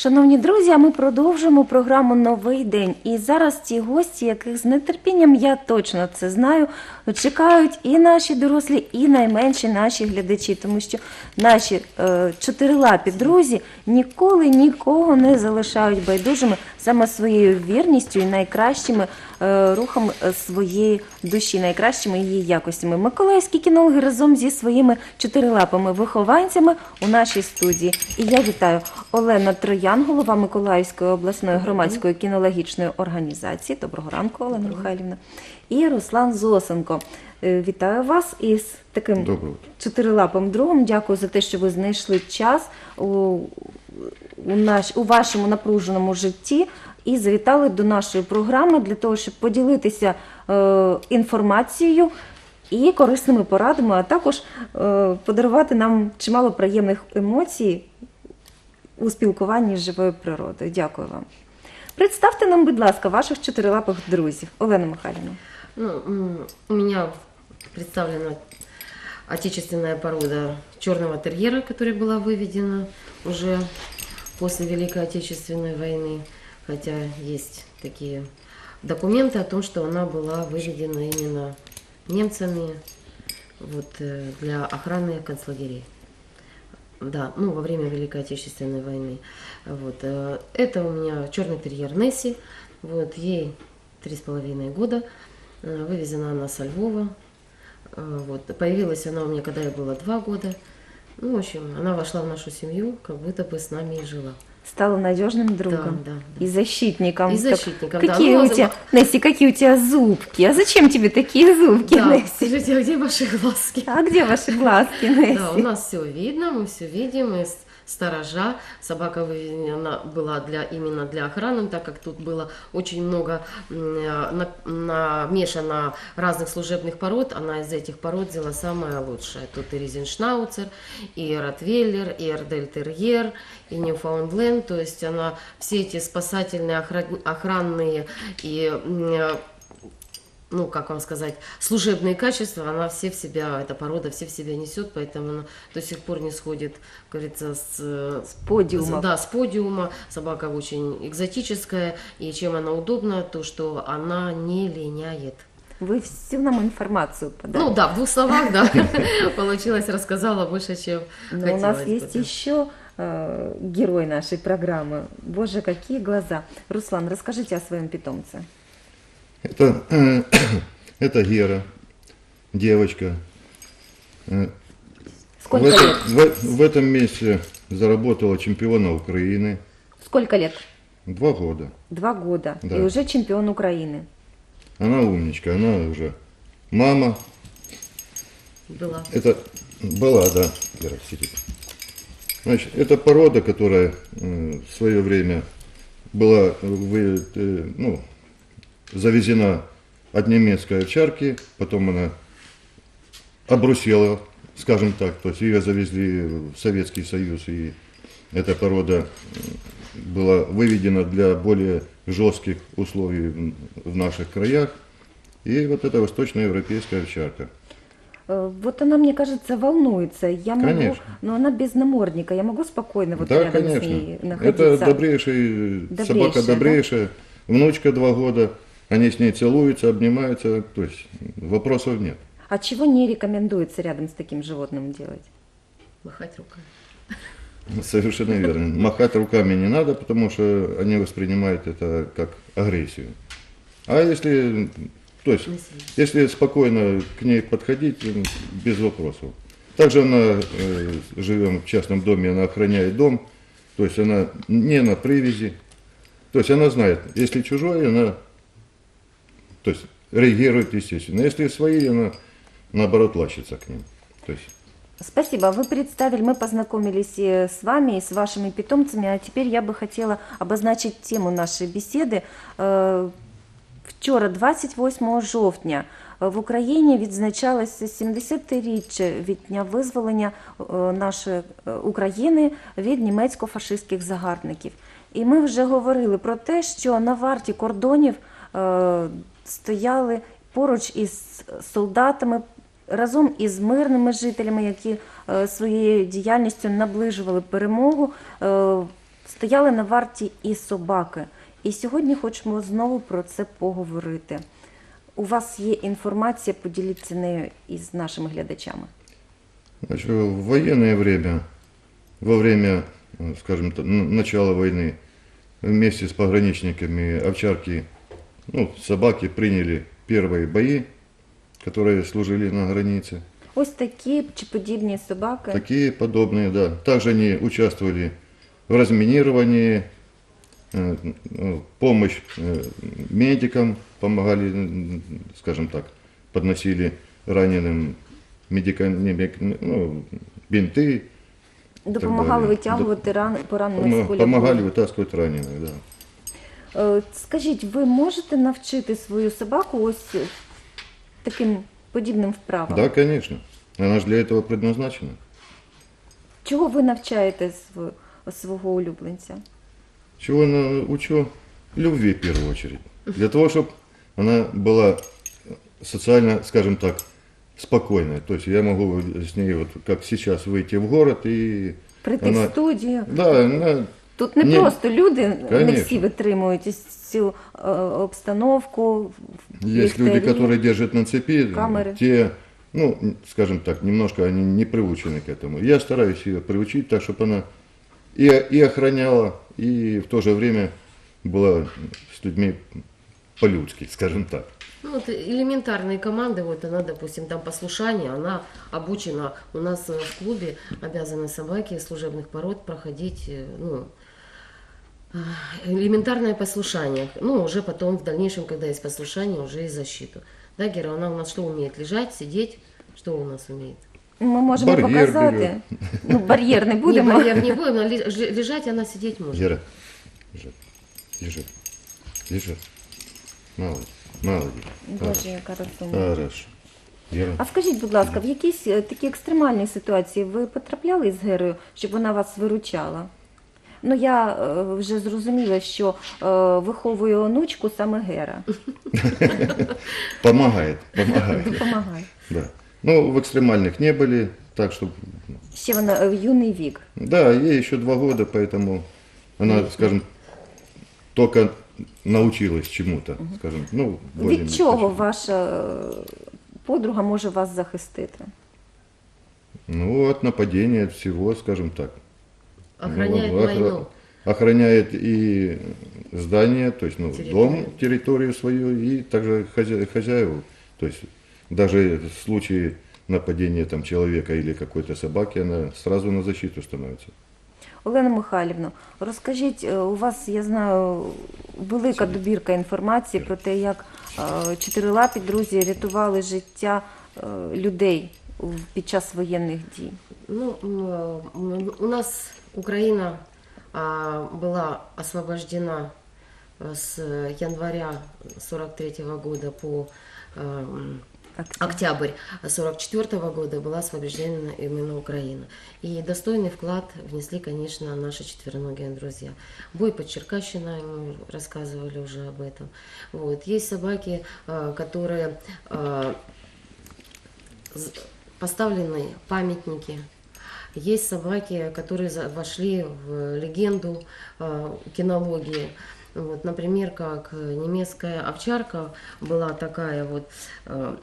Шановні друзі, ми продовжимо програму Новий день. І зараз ті гості, яких з нетерпінням я точно це знаю, чекають і наші дорослі, і найменші наші глядачі, тому що наші е, чотирилапі друзі ніколи нікого не залишають байдужими саме своєю вірністю і найкращими е, рухами е, своєї душі, найкращими її якостями. Миколаївські кінологи разом зі своїми чотирилапими вихованцями у нашій студії. І я вітаю Олена Троян, голова Миколаївської обласної громадської кінологічної організації. Доброго ранку, Олена Михайлівна. І Руслан Зосенко. Е, Вітаю вас із таким Доброго чотирилапим другом. Дякую за те, що ви знайшли час у, у, наш, у вашому напруженому житті і завітали до нашої програми для того, щоб поділитися е, інформацією і корисними порадами, а також е, подарувати нам чимало приємних емоцій у спілкуванні з живою природою. Дякую вам. Представте нам, будь ласка, ваших чотирилапих друзів. Олена Михайлівна. Ну, м, у меня представлена отечественная порода черного терьера, которая была выведена уже после Великой Отечественной войны, Хотя есть такие документы о том, что она была выведена именно немцами вот, э, для охраны концлагерей. Да, ну, во время Великой Отечественной войны. Вот, э, это у меня черный терьер Несси, вот, ей три с половиной года, Э, вывезена она со Львова, вот, появилась она у меня, когда ей было два года, ну, в общем, она вошла в нашу семью, как будто бы с нами и жила. Стала надежным другом Да, да, да. и защитником. И Так защитником, да. Какие Ну, у тебя, Несси, какие у тебя зубки? А зачем тебе такие зубки, Да, Несси? скажите, а где ваши глазки? А где ваши глазки, Несси? Да, у нас все видно, мы все видим, и сторожа. Собака выведена была для, именно для охраны, так как тут было очень много э, на- намешано разных служебных пород. Она из этих пород взяла самое лучшее. Тут и Ризеншнауцер, и Ротвейлер, и Эрдельтерьер, и Ньюфаундленд. То есть она все эти спасательные, охран- охранные и э, ну, как вам сказать, служебные качества, она все в себя, эта порода все в себя несет, поэтому она до сих пор не сходит, как говорится, с, с подиума. Да, с подиума. Собака очень экзотическая, и чем она удобна, то, что она не линяет. Вы всю нам информацию подали. Ну да, в двух словах, да, получилось, рассказала больше, чем Но у нас есть еще э, герой нашей программы. Боже, какие глаза. Руслан, расскажите о своем питомце. Это, э, это Гера, девочка. Э, Сколько в, этом, лет? в, в этом месяце заработала чемпиона Украины. Сколько лет? Два года. Два года. Да. И уже чемпион Украины. Она умничка, она уже мама. Была. Это была, да, Гера, сидит. Значит, это порода, которая э, в свое время была вы- э, ну, завезена от немецкой овчарки, потом она обрусела, скажем так, то есть ее завезли в Советский Союз, и эта порода была выведена для более жестких условий в- наших краях. И вот эта восточноевропейская овчарка. Э, Вот она, мне кажется, волнуется. Я могу, Конечно. но она без намордника. Я могу спокойно вот да, рядом конечно. с ней Это находиться. добрейший, Добрейшая, собака да? добрейшая, внучка два года, они с ней целуются, обнимаются, то есть вопросов нет. А чего не рекомендуется рядом с таким животным делать? Махать руками. Совершенно верно. Махать руками не надо, потому что они воспринимают это как агрессию. А если, то есть, если спокойно к ней подходить, без вопросов. Также она, э, живем в частном доме, она охраняет дом, то есть она не на привязи. То есть она знает, если чужой, она то есть, реагирует естественно. Если свои, она наоборот лащится к ним. То есть, Спасибо. Вы представили, мы познакомились и с вами, и с вашими питомцами, а теперь я бы хотела обозначить тему нашей беседи. Е, Вчора, 28 жовтня, е, в Україні відзначалося 70-річчя від дня визволення е, нашої е, України від німецько-фашистських загарбників. І ми вже говорили про те, що на варті кордонів е, стояли поруч із солдатами, разом із мирними жителями, які е, своєю діяльністю наближували перемогу, е, стояли на варті і собаки. І сьогодні хочемо знову про це поговорити. У вас є інформація, поділіться нею із нашими глядачами. Значит, в военное время, во время, э, скажем так, начала войны, вместе с пограничниками овчарки, ну, собаки приняли первые бои, которые служили на границе. Ось такі чи подібні собаки. Такие подобные, да. Также они участвовали в разминировании, э, ну, помощь э, медикам помогали, м, скажем так, подносили раненым медикам, ну, бинты, Допомагали далі. витягувати ран, поранених з Помо- поля помогали бою. вытаскивать раненых, да. Е, Скажіть, ви можете навчити свою собаку ось е, таким подібним вправам? Да, конечно. Она же для этого предназначена. Чого ви навчаєте св- свого улюбленця? Чего она учу? Любви в первую очередь. Для того, чтобы она была социально, скажем так, спокойная. То есть я могу с ней, вот как сейчас, выйти в город и... Прийти Вона- в студію? Да, она... Тут не Ні, просто люди, не конечно. всі витримують ось цю е, обстановку. Есть люди, ліхтарі. которые держат на цепи, камеры. те, ну, скажем так, немножко они не приучены к этому. Я стараюсь ее приучить так, чтобы она и, и охраняла, и в то же время была с людьми по-людски, скажем так. Ну, вот элементарные команды, вот она, допустим, там послушание, она обучена. У нас э, в клубе обязаны собаки служебных пород проходить, э, ну, э, элементарное послушание. Ну, уже потом, в дальнейшем, когда есть послушание, уже и защиту. Да, Гера, она у нас что умеет? Лежать, сидеть? Что у нас умеет? Ми можемо Бар'єр показати. бере. Ну, бар'єр не Не, будемо. барьер не будем, но ле- лежать она сидеть может. Вера, лежи, лежи, лежи. Молодец, молодец. Боже, яка розумна. Хорошо. Вера. А скажіть, будь ласка, в якісь е, такі екстремальні ситуації ви потрапляли з Герою, щоб вона вас виручала? Ну, я е, вже зрозуміла, що е, виховує онучку саме Гера. Помогает, помогает. Допомагає. Да. Ну, в экстремальных не были, так что, Ще вона е, в юний вік. да, ей еще два года, поэтому она, скажем, только научилась чему-то, скажем, ну, более Від чого ваша е, подруга може вас захистити? Ну, от нападения, от всего, скажем так. Охраняет Ну, охра- войну. Охраняет и здание, то есть, ну, Территорию. дом, территорию свою, и также хозя- хозяеву. То есть, даже в случае нападения там человека или какой-то собаки, она сразу на защиту становится. Олена Михайлівна, розкажіть, е, у вас, я знаю, велика добірка інформації про те, як е, чотирилапі друзі рятували життя е, людей під час воєнних дій. Ну, у нас Украина а, была освобождена э, с января 43 года по э, м, октябрь 44 года была освобождена именно Украина. И достойный вклад внесли, конечно, наши четвероногие друзья. Бой под Черкащиной, мы рассказывали уже об этом. Вот. Есть собаки, э, которые э, поставлены памятники. Есть собаки, которые вошли в легенду э, кинологии. Вот, например, как э, немецкая овчарка была такая вот э,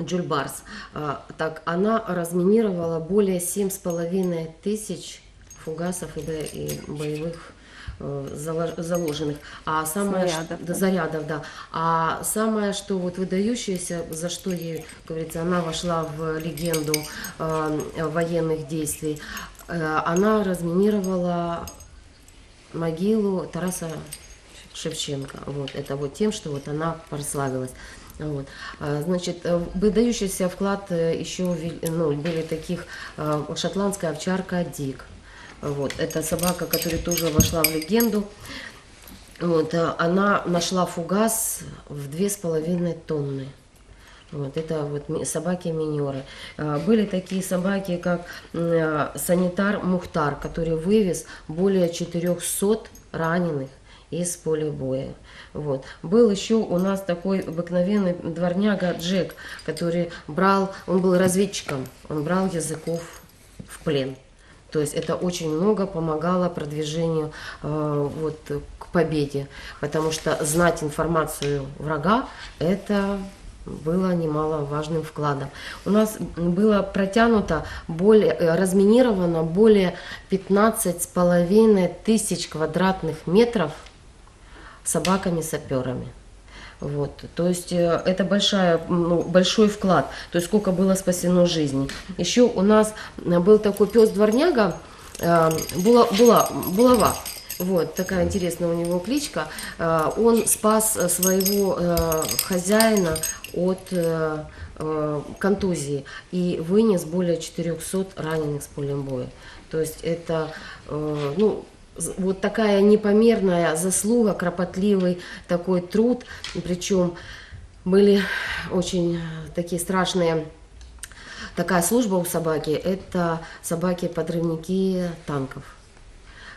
Джульбарс. А, Так она разминировала более семь с половиной тысяч фугасов и, бо- и боевых э, заложенных. А самое, ш- Снарядов, да, зарядов, да. А самое, что вот выдающееся, за что ей, как говорится, она вошла в легенду э, военных действий, э, она разминировала могилу Тараса Шевченко. Вот это вот тем, что вот она прославилась. Вот. А, Значит, э, выдающийся вклад э, еще ну, были таких э, шотландская овчарка Дик. Вот. Это собака, которая тоже вошла в легенду. Вот. э, Она нашла фугас в две с половиной тонны. Вот это вот ми- собаки-минеры. А, Были такие собаки, как э, санитар Мухтар, который вывез более 400 раненых из поля боя. Вот. Был еще у нас такой обыкновенный дворняга Джек, который брал, он был разведчиком, он брал языков в плен. То есть это очень много помогало продвижению э, вот, к победе, потому что знать информацию врага – это было немаловажным вкладом. У нас было протянуто более, э, разминировано более 15 с половиной тысяч квадратных метров собаками-саперами. Вот, то есть э, это большая, ну, большой вклад, то есть сколько было спасено жизней. Еще у нас э, был такой пес дворняга, э, була, була, булава, вот такая интересная у него кличка. Он спас своего хозяина от контузии и вынес более 400 раненых с полем боя. То есть это, ну, вот такая непомерная заслуга, кропотливый такой труд, причем были очень э, такие страшные такая служба у собаки, это собаки-подрывники танков.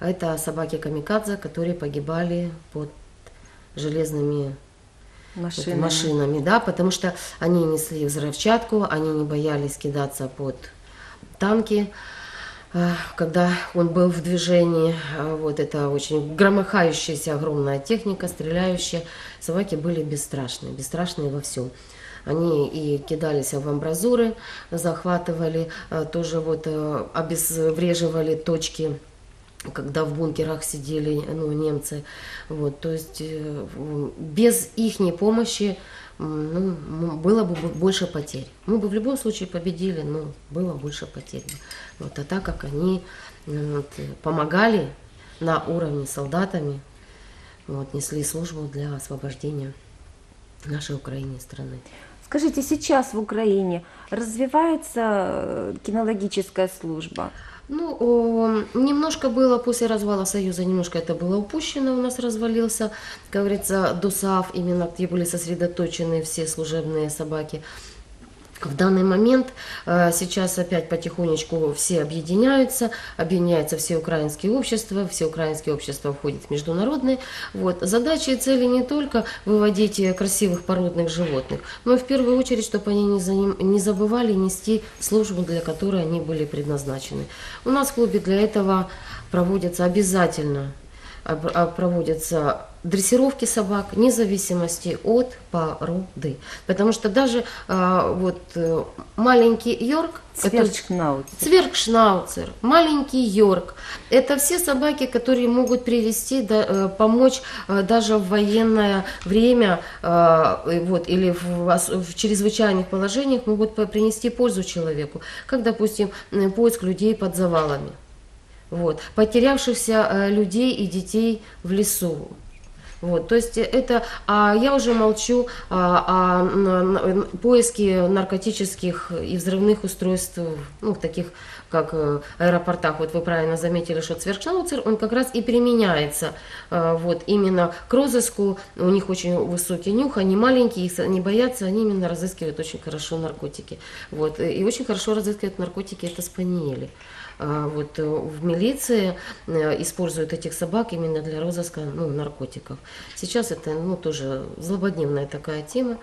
Это собаки-камикадзе, которые погибали под железными вот Машинами. машинами, да, потому что они несли взрывчатку, они не боялись кидаться под танки, э, когда он был в движении, э, вот это очень громыхающаяся огромная техника, стреляющая, собаки были бесстрашные, бесстрашные во всем. Они и кидались в амбразуры, захватывали, э, тоже вот обезвреживали точки когда в бункерах сидели ну, немцы. Вот, то есть э, без их помощи ну, было бы бо- больше потерь. Мы бы в любом случае победили, но было больше потерь. Вот, а так как они м, вот, э, помогали на уровне солдатами, вот, несли службу для освобождения нашей Украины страны. Скажите, сейчас в Украине развивается э, кинологическая служба? Ну, о, немножко было после развала Союза, немножко это было упущено, у нас развалился, как говорится, ДОСАВ, именно где были сосредоточены все служебные собаки. В данный момент э, сейчас опять потихонечку все объединяются, объединяются все украинские общества, все украинские общества входят в международные. Вот. Задача и цели не только выводить э, красивых породных животных, но и в первую очередь, чтобы они не, забывали нести службу, для которой они были предназначены. У нас в клубе для этого проводятся обязательно об- а, проводятся дрессировки собак вне зависимости от породы. Потому что даже а, вот э, маленький Йорк, Цверчкнауц. Цверкшнауцер, маленький Йорк. Это все собаки, которые могут привести, да, э, помочь э, даже в военное время э, вот, или в, в чрезвычайных положениях могут принести пользу человеку. Как, допустим, э, поиск людей под завалами. Вот, потерявшихся э, людей и детей в лесу. Вот, то есть это, а я уже молчу а, о на- поиске наркотических и взрывных устройств, ну, таких как э, аэропортах. Вот вы правильно заметили, что цверкшнауцер, он как раз и применяется э, вот именно к розыску. У них очень высокий нюх, они маленькие, их не боятся, они именно разыскивают очень хорошо наркотики. Вот, и очень хорошо разыскивают наркотики, это спаниели. А, вот э, в милиции э, используют этих собак именно для розыска ну, наркотиков. Сейчас это ну, тоже злободневная такая тема.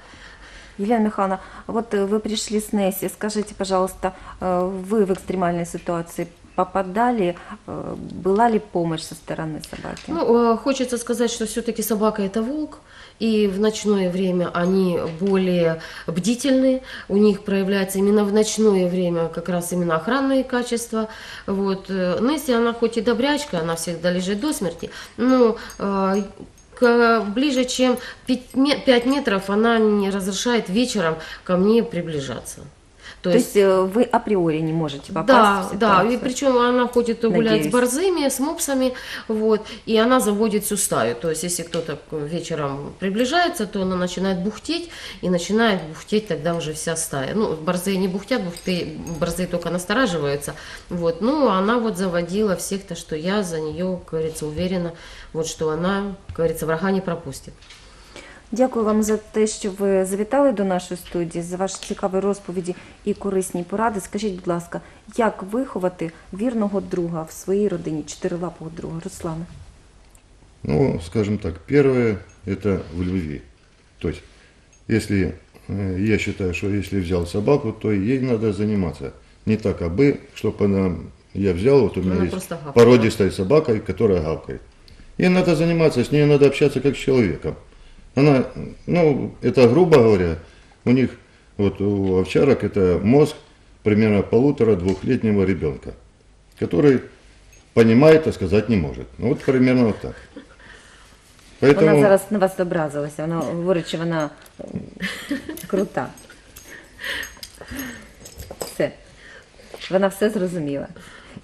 Елена Михайловна, вот э, вы пришли с Несси. Скажите, пожалуйста, э, вы в экстремальной ситуации попадали? Э, Была ли помощь со стороны собаки? Ну, э, хочется сказать, что все-таки собака это волк, и в ночное время они более бдительны, у них проявляется именно в ночное время как раз именно охранные качества. Вот. э, Несси, она хоть и добрячка, она всегда лежит до смерти, но ближе, чем 5 метров, она не разрешает вечером ко мне приближаться. То есть э, вы априори не можете попасть Да, да, и причем она ходит гулять Надеюсь. с борзыми, с мопсами, вот, и она заводит всю стаю. То есть, если кто-то вечером приближается, то она начинает бухтеть, и начинает бухтеть тогда уже вся стая. Ну, борзые не бухтят, бухты, борзые только настораживаются, вот, ну, она вот заводила всех, то, что я за нее, как говорится, уверена, вот, что она, как говорится, врага не пропустит. Дякую вам за те, що ви завітали до нашої студії, за ваші цікаві розповіді і корисні поради. Скажіть, будь ласка, як виховати вірного друга в своїй родині, чотирилапого друга? Руслана. Ну, скажем так, первое – это в любви. То есть, если э, я считаю, что если взял собаку, то ей надо заниматься. Не так, а бы, чтобы она Я взял, вот у меня Она есть просто гавкала. породистая собака, которая гавкает. И надо заниматься, с ней надо общаться как с человеком. Она, ну, это грубо говоря, у них, вот у овчарок это мозг примерно полутора-двухлетнего ребенка, который понимает, а сказать не может. Ну вот примерно вот так. Поэтому... Вона зараз на вас образилася. Вона говорить, що вона крута. Все. Вона все зрозуміла.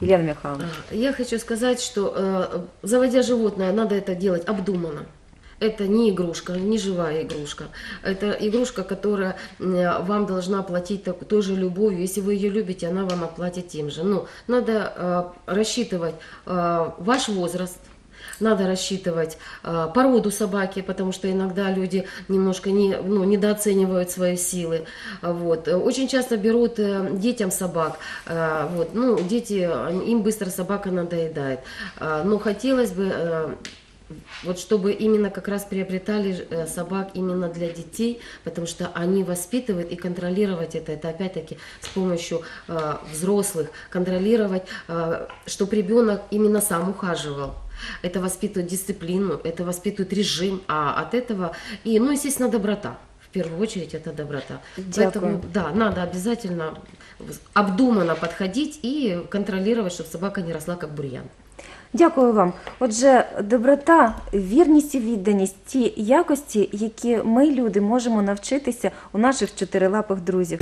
Ілляна Михайловна. Я хочу сказать, что заводя животное, надо это делать обдуманно. Это не игрушка, не живая игрушка. Это игрушка, которая э, вам должна платить той же любовью. Если вы ее любите, она вам оплатит тем же. Ну, надо э, рассчитывать э, ваш возраст, надо рассчитывать э, породу собаки, потому что иногда люди немножко не, ну, недооценивают свои силы. Вот. Э, Очень часто берут э, детям собак. Э, вот. Ну, дети, им быстро собака надоедает. А, Но хотелось бы, э, вот чтобы именно как раз приобретали э, собак именно для детей, потому что они воспитывают и контролировать это, это опять-таки с помощью э, взрослых, контролировать, э, чтобы ребенок именно сам ухаживал. Это воспитывает дисциплину, это воспитывает режим, а от этого и, ну, естественно, доброта. В первую очередь это доброта. Дякую. Поэтому, да, надо обязательно обдуманно подходить и контролировать, чтобы собака не росла как бурьян. Дякую вам. Отже, доброта, вірність і відданість ті якості, які ми, люди, можемо навчитися у наших чотирилапих друзів.